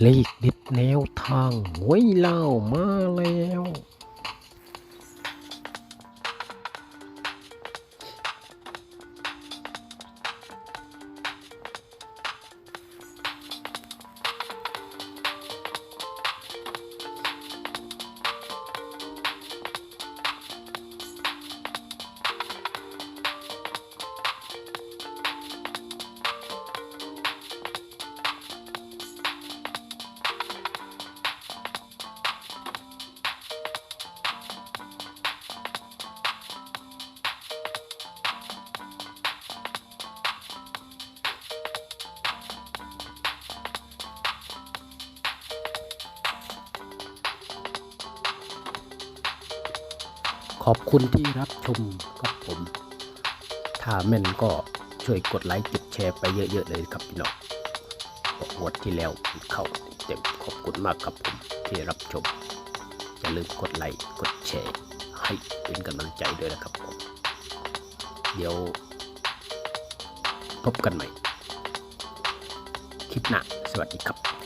เลขเด็ดแนวทางหวยเล่ามาแล้ว ขอบคุณที่รับชมครับผม ถ้าแม่นก็ช่วยกดไลค์กดแชร์ไปเยอะๆเลยครับพี่น้องงวดที่แล้วเข้าเต็มขอบคุณมากครับผมที่รับชม อย่าลืมกดไลค์กดแชร์ให้เป็นกำลังใจด้วยนะครับผม เดี๋ยว พบกันใหม่ คลิปหน้าสวัสดีครับ